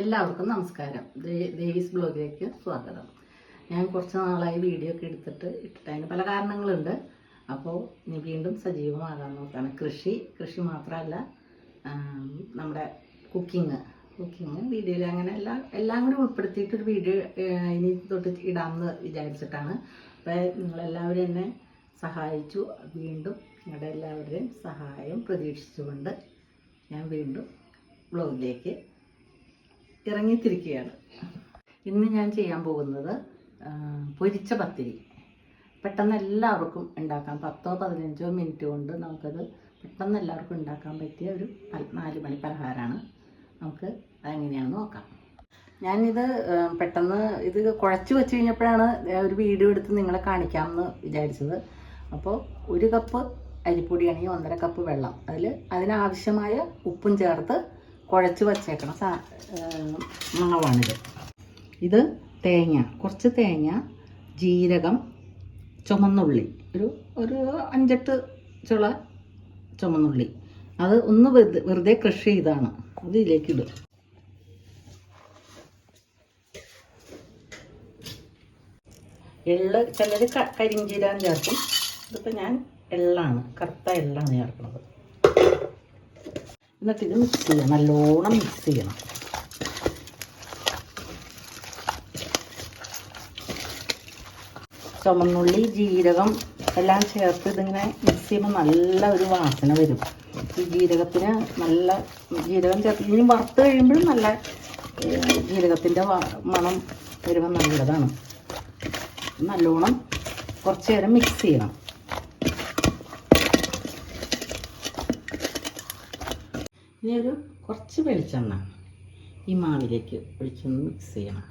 എല്ലാവർക്കും നമസ്കാരം. ദേവീസ് ബ്ലോഗിലേക്ക് സ്വാഗതം. ഞാൻ കുറച്ച് നാളായി വീഡിയോ ഒക്കെ എടുത്തിട്ട് ഇട്ടിട്ട് അതിന് പല കാരണങ്ങളുണ്ട്. അപ്പോൾ ഇനി വീണ്ടും സജീവമാകാൻ നോക്കുകയാണ് കൃഷി കൃഷി മാത്രമല്ല നമ്മുടെ കുക്കിങ് കുക്കിങ് വീഡിയോയിൽ അങ്ങനെ എല്ലാം എല്ലാം കൂടി ഉൾപ്പെടുത്തിയിട്ടൊരു വീഡിയോ ഇനി തൊട്ട് ഇടാമെന്ന് വിചാരിച്ചിട്ടാണ്. അപ്പോൾ നിങ്ങളെല്ലാവരും എന്നെ സഹായിച്ചു. വീണ്ടും നിങ്ങളുടെ എല്ലാവരുടെയും സഹായം പ്രതീക്ഷിച്ചുകൊണ്ട് ഞാൻ വീണ്ടും ബ്ലോഗിലേക്ക് ഇറങ്ങിത്തിരിക്കുകയാണ്. ഇന്ന് ഞാൻ ചെയ്യാൻ പോകുന്നത് പൊരിച്ച പത്തിരി. പെട്ടെന്ന് എല്ലാവർക്കും ഉണ്ടാക്കാം. പത്തോ പതിനഞ്ചോ മിനിറ്റ് കൊണ്ട് നമുക്കത് പെട്ടെന്ന് എല്ലാവർക്കും ഉണ്ടാക്കാൻ പറ്റിയ ഒരു നാല് മണി പലഹാരമാണ്. നമുക്ക് അതെങ്ങനെയാണെന്ന് നോക്കാം. ഞാനിത് പെട്ടെന്ന് ഇത് കുഴച്ച് വെച്ച് കഴിഞ്ഞപ്പോഴാണ് ഒരു വീഡിയോ എടുത്ത് നിങ്ങളെ കാണിക്കാമെന്ന് വിചാരിച്ചത്. അപ്പോൾ ഒരു കപ്പ് അരിപ്പൊടിയാണെങ്കിൽ ഒന്നര കപ്പ് വെള്ളം. അതിൽ അതിനാവശ്യമായ ഉപ്പും ചേർത്ത് കുഴച്ച് വച്ചേക്കണം സാ മാവാണിത്. ഇത് തേങ്ങ കുറച്ച് തേങ്ങ ജീരകം ചുമന്നുള്ളി. ഒരു ഒരു അഞ്ചെട്ട് ചുള ചുമന്നുള്ളി. അത് ഒന്ന് വെറുതെ വെറുതെ ക്രഷ് ചെയ്താണ്. അത് ഇതിലേക്ക് ഇടും. എള്ള് ചിലർ കരിഞ്ചീരാൻ ചേർക്കും. ഇതിപ്പോൾ ഞാൻ എള്ളാണ് കറുത്ത എള്ളാണ് ചേർക്കുന്നത്. എന്നിട്ട് ഇത് മിക്സ് ചെയ്യണം നല്ലോണം മിക്സ് ചെയ്യണം. ചുമന്നുള്ളി ജീരകം എല്ലാം ചേർത്ത് ഇതിങ്ങനെ മിക്സ് ചെയ്യുമ്പോൾ നല്ല ഒരു വാസന വരും. ഈ ജീരകത്തിന് നല്ല ജീരകം ചേർത്ത് ഇനി വറുത്ത് കഴിയുമ്പോഴും നല്ല ജീരകത്തിന്റെ മണം വരുമ്പോൾ നല്ലതാണ്. നല്ലോണം കുറച്ച് നേരം മിക്സ് ചെയ്യണം. ഇനി കുറച്ച് വെളിച്ചെണ്ണ ഈ മാവിലേക്ക് ഒഴിച്ചൊന്ന് മിക്സ് ചെയ്യണം.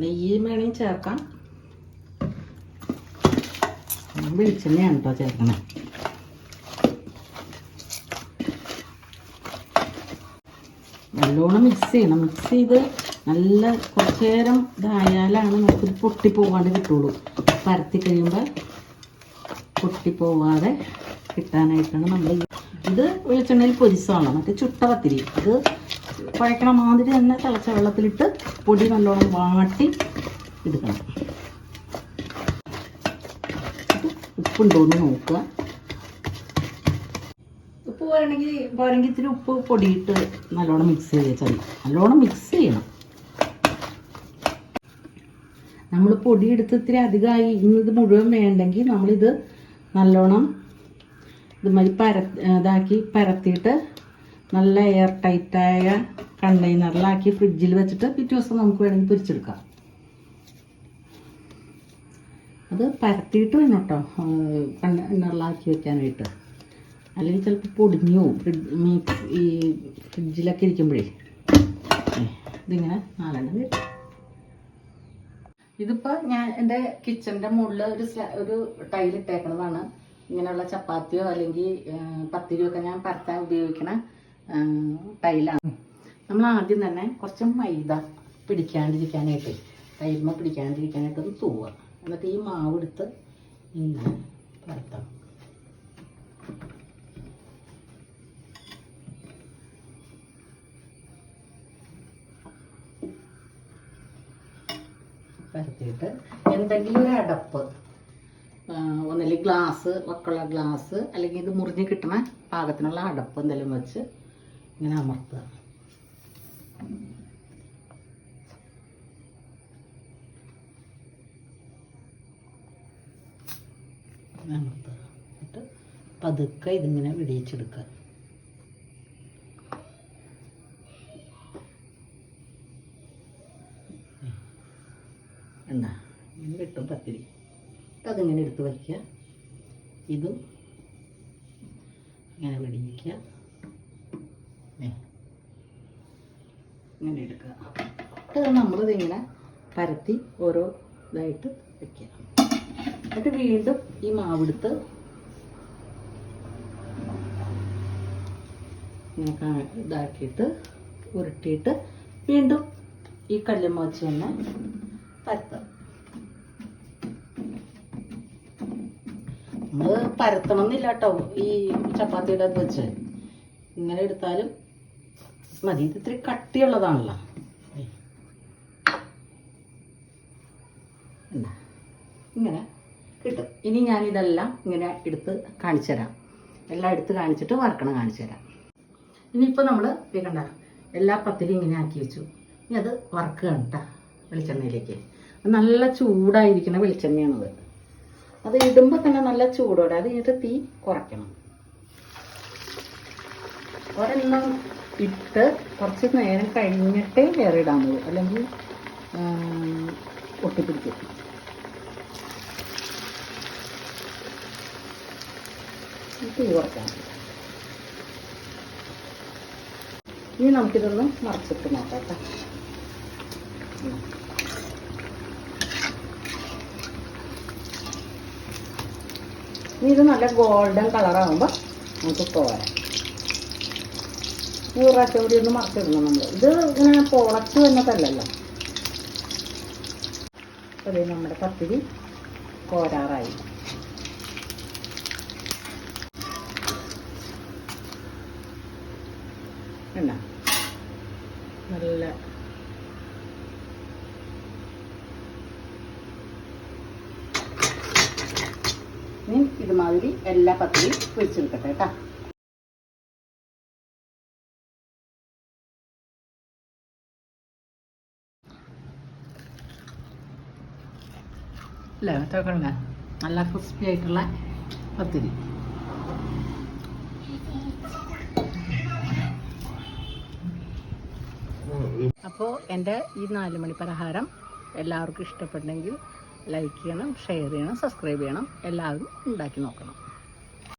നെയ്യ് വേണമെങ്കിൽ ചേർക്കാം. വെളിച്ചെണ്ണയാണ് കേട്ടോ ചേർക്കണേ. നല്ലോണം മിക്സ് ചെയ്യണം. മിക്സ് ചെയ്ത് നല്ല കുറച്ച് നേരം ഇതായാലാണ് നമുക്കിത് പൊട്ടിപ്പോവാണ്ട് കിട്ടുള്ളൂ. പരത്തി കഴിയുമ്പോൾ പൊട്ടിപ്പോവാതെ കിട്ടാനായിട്ടാണ് നമ്മൾ ഇത് വെളിച്ചെണ്ണയിൽ പൊരിച്ചതാണ്. മറ്റേ ചുട്ട പത്തിരി. ഇത് കുഴക്കണ മാതിരി തന്നെ തിളച്ച വെള്ളത്തിലിട്ട് പൊടി നല്ലോണം വാട്ടി എടുക്കണം. ഉപ്പുണ്ടോ എന്ന് നോക്കുക. ഉപ്പ് പോരണമെങ്കിൽ പോരെങ്കിൽ ഇത്തിരി ഉപ്പ് പൊടിയിട്ട് നല്ലോണം മിക്സ് ചെയ്ത് വെച്ചാൽ മതി. നല്ലോണം മിക്സ് ചെയ്യണം. നമ്മൾ പൊടിയെടുത്ത് ഇത്തിരി അധികമായി ഇന്നത് മുഴുവൻ വേണ്ടെങ്കിൽ നമ്മളിത് നല്ലോണം ഇതുമാതിരി പര ഇതാക്കി പരത്തിയിട്ട് നല്ല എയർ ടൈറ്റായ കണ്ടെയ്നറിലാക്കി ഫ്രിഡ്ജിൽ വെച്ചിട്ട് പിറ്റേ ദിവസം നമുക്ക് വേണമെങ്കിൽ പൊരിച്ചെടുക്കാം. അത് പരത്തിയിട്ട് വേണം കേട്ടോ കണ്ടെയ്നറിലാക്കി വെക്കാനായിട്ട്. അല്ലെങ്കിൽ ചിലപ്പോൾ പൊടിഞ്ഞു പോകും ഈ ഫ്രിഡ്ജിലൊക്കെ ഇരിക്കുമ്പോഴേ. ഇതിങ്ങനെ നാലെണ്ണം വരും. ഇതിപ്പോൾ ഞാൻ എന്റെ കിച്ചന്റെ മുകളിൽ ഒരു ഒരു ടൈൽ ഇട്ടേക്കുന്നതാണ് ഇങ്ങനെയുള്ള ചപ്പാത്തിയോ അല്ലെങ്കിൽ പത്തിരിയോ ഒക്കെ ഞാൻ പരത്താൻ ഉപയോഗിക്കണ തൈലാണ്. നമ്മൾ ആദ്യം തന്നെ കുറച്ച് മൈദ പിടിക്കാണ്ടിരിക്കാനായിട്ട് തൈമ പിടിക്കാണ്ടിരിക്കാനായിട്ട് ഒന്ന് തൂവുക. എന്നിട്ട് ഈ മാവ് എടുത്ത് ഇങ്ങനെ പരത്താം. പരത്തിയിട്ട് എന്തെങ്കിലും ഒരു അടപ്പ് ഒന്നല്ലെങ്കിൽ ഗ്ലാസ് വക്കുള്ള ഗ്ലാസ് അല്ലെങ്കിൽ ഇത് മുറിഞ്ഞ് കിട്ടണ പാകത്തിനുള്ള അടപ്പ് എന്തെങ്കിലും വെച്ച് ഇങ്ങനെ അമർത്തുക. അമർത്തുക. എന്നിട്ട് പതുക്കെ ഇതിങ്ങനെ വിടിയിച്ചെടുക്കുക എന്നാ കിട്ടും പത്തിരി. അതിങ്ങനെ എടുത്ത് വയ്ക്കുക ഇതും ഇങ്ങനെ വെടിയിക്കുക ദേ. ഇങ്ങനെ എടുക്കുക. നമ്മളിത് ഇങ്ങനെ പരത്തി ഓരോ ഇതായിട്ട് വയ്ക്കുക എന്നിട്ട് വീണ്ടും ഈ മാവെടുത്ത് ഇങ്ങനെ ഇതാക്കിയിട്ട് ഉരുട്ടിയിട്ട് വീണ്ടും ഈ കല്ലുമ്മ വെച്ച് തന്നെ പരത്താം നമ്മൾ പരത്തണമെന്നില്ല കേട്ടോ ഈ ചപ്പാത്തിയുടെ അത് വെച്ച്. ഇങ്ങനെ എടുത്താലും മതി. ഇത് ഇത്തിരി കട്ടിയുള്ളതാണല്ലോ. ഇങ്ങനെ കിട്ടും. ഇനി ഞാൻ ഇതെല്ലാം ഇങ്ങനെ എടുത്ത് കാണിച്ചുതരാം എല്ലാം എടുത്ത് കാണിച്ചിട്ട് വറക്കണം കാണിച്ചു തരാം. ഇനിയിപ്പോൾ നമ്മൾ വേണ്ട എല്ലാ പത്തിരി ഇങ്ങനെ ആക്കി വെച്ചു. ഇനി അത് വറക്കുകയാണ് കേട്ടോ വെളിച്ചെണ്ണയിലേക്ക്. നല്ല ചൂടായിരിക്കണ വെളിച്ചെണ്ണയാണത്. അത് ഇടുമ്പോൾ തന്നെ നല്ല ചൂടോടെ. അത് കഴിഞ്ഞിട്ട് തീ കുറയ്ക്കണം. ഒരെണ്ണം ഇട്ട് കുറച്ച് നേരം കഴിഞ്ഞിട്ടേ വേറെ ഇടാൻ പോകും അല്ലെങ്കിൽ ഒട്ടിപ്പിടിക്കും തീ കുറയ്ക്കണം. ഇനി നമുക്കിതൊന്ന് മറച്ചിട്ട് നോക്കാം കേട്ടോ. ഇനി ഇത് നല്ല ഗോൾഡൻ കളറാകുമ്പോൾ നമുക്ക് പോരാം. ഈ പ്രാവശ്യം കൂടി ഒന്ന് മറച്ചിടണം നമ്മൾ ഇത് ഇങ്ങനെ പൊളച്ച് വന്നതല്ലല്ലോ. അതെ നമ്മുടെ പത്തിരി കോരാറായി. എന്നാ നല്ല ഇനി ഇതുമാതിരി എല്ലാ പത്തിരിയും പൊരിച്ചെടുക്കട്ടെ കേട്ടോ. അല്ലേ തോക്കണ്ട നല്ല ക്രിസ്പി ആയിട്ടുള്ള പത്തിരി. അപ്പോൾ എന്റെ ഈ നാല് മണി പലഹാരം എല്ലാവർക്കും ഇഷ്ടപ്പെട്ടെങ്കിൽ ലൈക്ക് ചെയ്യണം ഷെയർ ചെയ്യണം സബ്സ്ക്രൈബ് ചെയ്യണം. എല്ലാവരും ഉണ്ടാക്കി നോക്കണം.